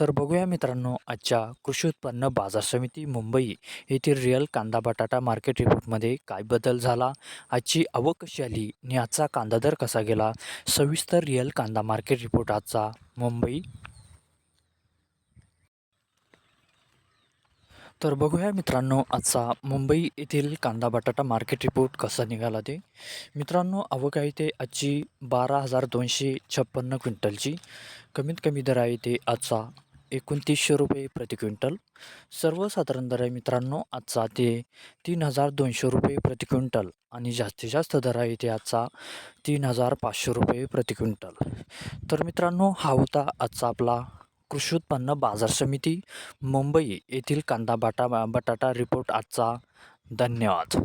तर बघूया मित्रांनो आजच्या कृषी उत्पन्न बाजार समिती मुंबई येथील रिअल कांदा बटाटा मार्केट रिपोर्टमध्ये काय बदल झाला? आजची आवक कशी आली आणि आजचा कांदा दर कसा गेला? सविस्तर रिअल कांदा मार्केट रिपोर्ट आजचा मुंबई तर बघूया मित्रांनो आजचा मुंबई येथील कांदा बटाटा मार्केट रिपोर्ट कसा निघाला ते. मित्रांनो आवक आहे ते आजची बारा हजार दोनशे छप्पन्न क्विंटलची. कमीत कमी दर आहे ते आजचा एकोणतीसशे रुपये प्रति क्विंटल. सर्वसाधारण दर आहे मित्रांनो आजचा ते तीन हजार दोनशे रुपये प्रति क्विंटल आणि जास्तीत जास्त दर आहे ते आजचा तीन हजार पाचशे रुपये प्रति क्विंटल. तर मित्रांनो हा होता आजचा आपला कृषी उत्पन्न बाजार समिती मुंबई येथील कांदा बाटा बटाटा रिपोर्ट आजचा. धन्यवाद.